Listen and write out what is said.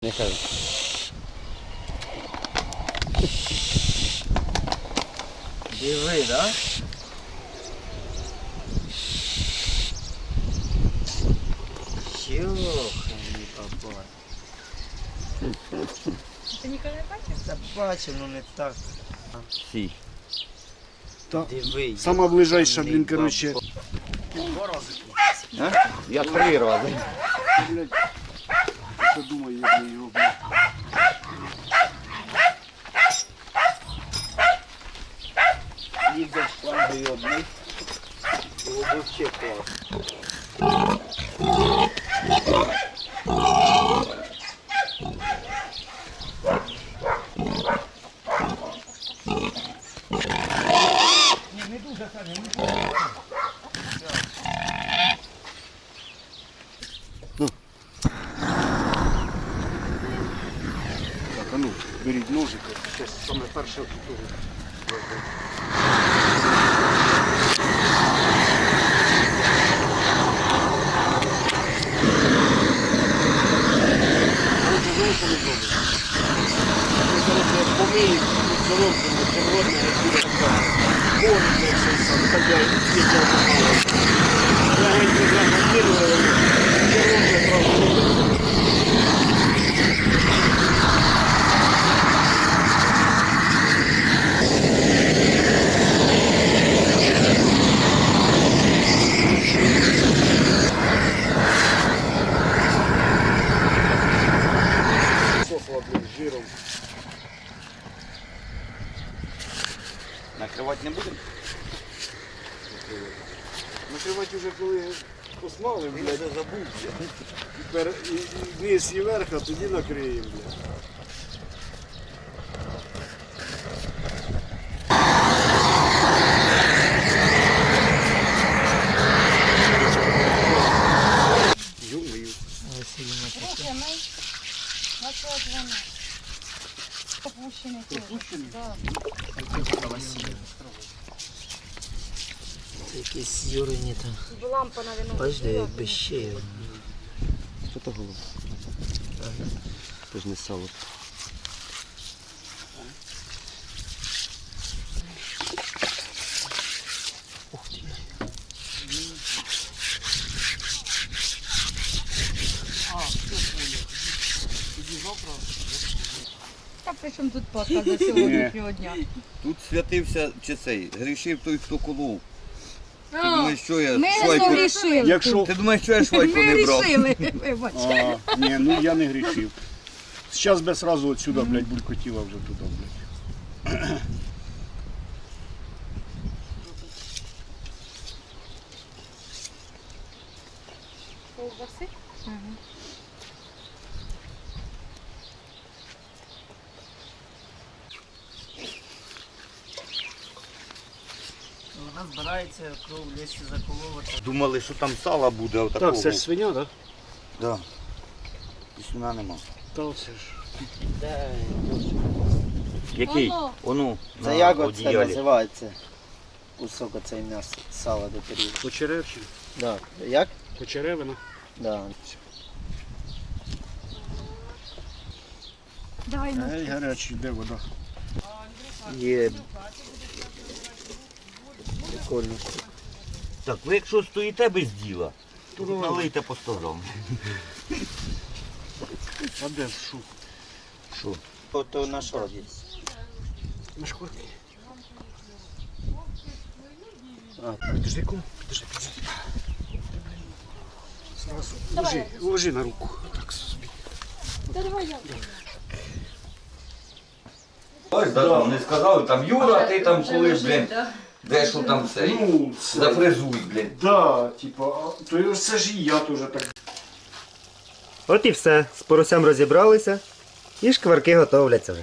Нехай. Диви, да? Йоханий бабай. Ти ніколи не бачив? Та бачив, ну не так. Всі. Та Диви. сама ближайша, блін, коротше. А? Я три рази. Блядь, що думаю, як я його, блядь. Їздив шлангою одних. Було б ще клас. Так, а ну, беріть ножик, зараз саме перше Помили, коробку, червоне, корм, так далі, Накривати вже коли посмали, блядь, вже забув. і, і, і вниз і вверх, а тоді накриємо, блядь. Ё-моё. Слухай, ми... На що вони? Теж. Да. Це якісь юрині там. Лампа на вино. Бачите, як без ще. Що то? Це ж не сало. Та при чому тут Пасха до сьогоднішнього дня? Тут святився чи цей, грішив той, хто колов. Ти думаєш, що я Ми не швайку... згрішили. Якщо Ти думаєш, що я швайку Ми не брав? рішили, вибач. А, ні, ну я не грішив. Зараз би сразу отсюда, блядь, булькотіла вже туди, блядь. Ковбаси? Вона збирається кров лісі заколовувати. Думали, що там сала буде, а Так, це ж свиня, так? Да. Пісюна нема. Та оце ж. Де? Який? Воно. Ону. Це на як оце одіялі. називається? Кусок оцей м'яса, сала до періоду. Почеревщина. Да. Як? Почеревина. Да. Давай ну. Ей, гарячий, де вода? Є. Прикольно. Так, ви якщо стоїте без діла, то тут налийте по 100 грам. А де шу? Що? То на що є? На. А, Підожди, кум, підожди, підожди. Зразу ложи, ложи на руку. Так собі. Та давай я. Ось, да, там не сказали, там Юра, ти там коли, блін, де що там все Ну, це... зафрезуй, блядь. Да, типа, а, то це ж і я теж так От і все. З поросям розібралися. І шкварки готовляться вже.